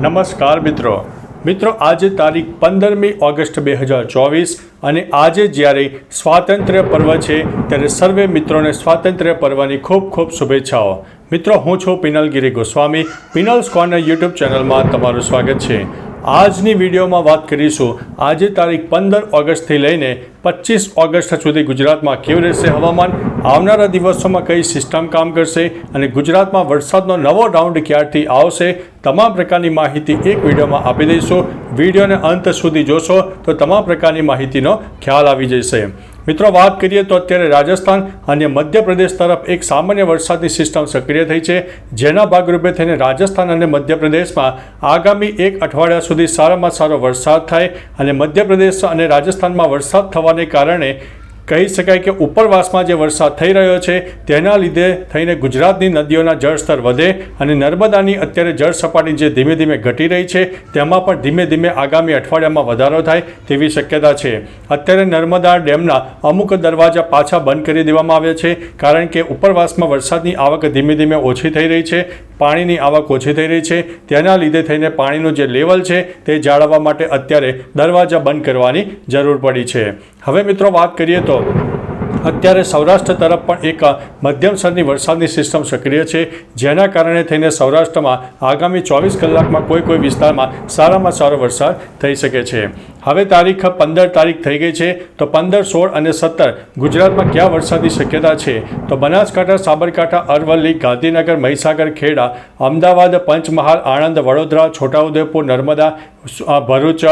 નમસ્કાર મિત્રો. મિત્રો, આજે તારીખ પંદરમી ઓગસ્ટ બે હજાર ચોવીસ અને આજે જ્યારે સ્વાતંત્ર્ય પર્વ છે, ત્યારે સર્વે મિત્રોને સ્વાતંત્ર્ય પર્વની ખૂબ ખૂબ શુભેચ્છાઓ. મિત્રો, હું છું પિનલગીરી ગોસ્વામી. પિનલ્સ કોર્નર યુટ્યુબ ચેનલમાં તમારું સ્વાગત છે. આજની વિડીયોમાં વાત કરીશું. આજે તારીખ પંદર ઓગસ્ટથી લઈને પચીસ ઓગસ્ટ સુધી ગુજરાતમાં કેવું રહેશે હવામાન, આવનારા દિવસોમાં કઈ સિસ્ટમ કામ કરશે અને ગુજરાતમાં વરસાદનો નવો રાઉન્ડ ક્યારથી આવશે, તમામ પ્રકારની માહિતી એક વિડીયોમાં આપી દઈશું. વિડીયોને અંત સુધી જોશો તો તમામ પ્રકારની માહિતીનો ખ્યાલ આવી જશે. મિત્રો, વાત કરીએ તો અત્યારે રાજસ્થાન અને મધ્યપ્રદેશ તરફ એક સામાન્ય વરસાદની સિસ્ટમ સક્રિય થઈ છે, જેના ભાગરૂપે થઈને રાજસ્થાન અને મધ્યપ્રદેશમાં આગામી એક અઠવાડિયા સુધી સારામાં સારો વરસાદ થાય અને મધ્યપ્રદેશ અને રાજસ્થાનમાં વરસાદ થવાને કારણે કહી શકાય કે ઉપરવાસમાં જે વરસાદ થઈ રહ્યો છે, તેના લીધે થઈને ગુજરાતની નદીઓના જળસ્તર વધે અને નર્મદાની અત્યારે જળ સપાટી જે ધીમે ધીમે ઘટી રહી છે, તેમાં પણ ધીમે ધીમે આગામી અઠવાડિયામાં વધારો થાય તેવી શક્યતા છે. અત્યારે નર્મદા ડેમના અમુક દરવાજા પાછા બંધ કરી દેવામાં આવ્યા છે, કારણ કે ઉપરવાસમાં વરસાદની આવક ધીમે ધીમે ઓછી થઈ રહી છે. પાણીની આવક ઓછી થઈ રહી છે. તેના લીધે થઈને પાણીનું જે લેવલ છે તે જાળવવા માટે અત્યારે દરવાજા બંધ કરવાની જરૂર પડી છે. હવે મિત્રો વાત કરીએ તો અત્યારે સૌરાષ્ટ્ર તરફ પણ એક મધ્યમ સ્તરની વરસાદની સિસ્ટમ સક્રિય છે, જેના કારણે થઈને સૌરાષ્ટ્રમાં આગામી ચોવીસ કલાકમાં કોઈ કોઈ વિસ્તારમાં સારામાં સારો વરસાદ થઈ શકે છે. હવે તારીખ પંદર તારીખ થઈ ગઈ છે, તો પંદર, સોળ અને સત્તર ગુજરાતમાં ક્યાં વરસાદની શક્યતા છે? તો બનાસકાંઠા, સાબરકાંઠા, અરવલ્લી, ગાંધીનગર, મહીસાગર, ખેડા, અમદાવાદ, પંચમહાલ, આણંદ, વડોદરા, છોટાઉદેપુર, નર્મદા ભરૂચ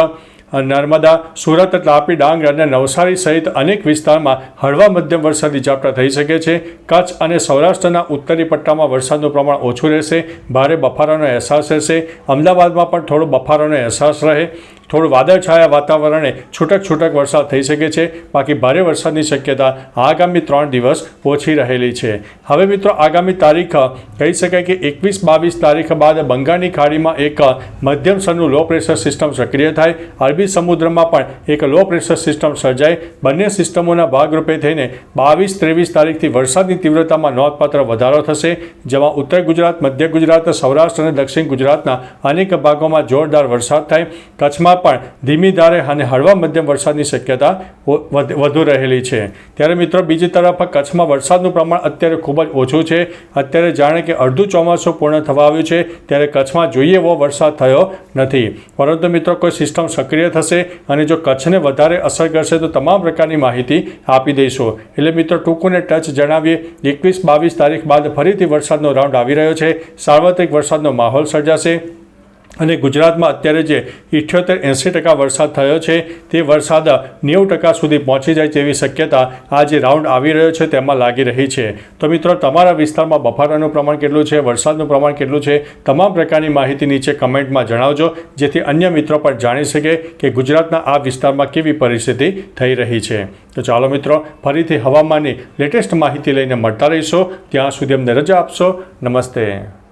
નર્મદા, સુરત, તાપી, ડાંગ અને નવસારી સહિત અનેક વિસ્તારમાં હળવા મધ્યમ વરસાદી ઝાપટા થઈ શકે છે. કચ્છ અને સૌરાષ્ટ્રના ઉત્તરી પટ્ટામાં વરસાદનું પ્રમાણ ઓછું રહેશે. ભારે બફારાનો અહેસાસ રહેશે. અમદાવાદમાં પણ થોડો બફારાનો અહેસાસ રહે. થોડું વાદળછાયા વાતાવરણે છૂટક છૂટક વરસાદ થઈ શકે છે. બાકી ભારે વરસાદની શક્યતા આગામી ત્રણ દિવસ ઓછી રહેલી છે. હવે મિત્રો આગામી તારીખ, કહી શકાય કે એકવીસ બાવીસ તારીખ બાદ બંગાળની ખાડીમાં એક મધ્યમ સ્તરનું લો પ્રેશર સિસ્ટમ સક્રિય થાય. અરબી સમુદ્રમાં પણ એક લો પ્રેશર સિસ્ટમ સર્જાય. બંને સિસ્ટમોના ભાગરૂપે થઈને બાવીસ ત્રેવીસ તારીખથી વરસાદની તીવ્રતામાં નોંધપાત્ર વધારો થશે. જેમાં ઉત્તર ગુજરાત, મધ્ય ગુજરાત, સૌરાષ્ટ્ર અને દક્ષિણ ગુજરાતના અનેક ભાગોમાં જોરદાર વરસાદ થાય. કચ્છમાં પણ ધીમી ધારે અને હળવા મધ્યમ વરસાદની શક્યતા વધુ રહેલી છે. ત્યારે મિત્રો બીજી તરફ કચ્છમાં વરસાદનું પ્રમાણ અત્યારે ખૂબ જ ઓછું છે. અત્યારે જાણે કે અડધું ચોમાસું પૂર્ણ થવા આવ્યું છે. ત્યારે કચ્છમાં જોઈએ એવો વરસાદ થયો નથી. પરંતુ મિત્રો કોઈ સિસ્ટમ સક્રિય થશે અને જો કચ્છને વધારે અસર કરશે તો તમામ પ્રકારની માહિતી આપી દઈશું. એટલે મિત્રો ટૂંકુને ટચ જણાવીએ, એકવીસ બાવીસ તારીખ બાદ ફરીથી વરસાદનો રાઉન્ડ આવી રહ્યો છે. સાર્વત્રિક વરસાદનો માહોલ સર્જાશે. અને ગુજરાતમાં અત્યારે જે ઇઠ્યોતેર, એંસી ટકા વરસાદ થયો છે, તે વરસાદ નેવું ટકા સુધી પહોંચી જાય તેવી શક્યતા આ જે રાઉન્ડ આવી રહ્યો છે, તેમાં લાગી રહી છે. તો મિત્રો, તમારા વિસ્તારમાં બફારાનું પ્રમાણ કેટલું છે, વરસાદનું પ્રમાણ કેટલું છે, તમામ પ્રકારની માહિતી નીચે કમેન્ટમાં જણાવજો, જેથી અન્ય મિત્રો પણ જાણી શકે કે ગુજરાતના આ વિસ્તારમાં કેવી પરિસ્થિતિ થઈ રહી છે. તો ચાલો મિત્રો, ફરીથી હવામાનની લેટેસ્ટ માહિતી લઈને મળતા રહીશો. ત્યાં સુધી અમને રજા આપશો. નમસ્તે.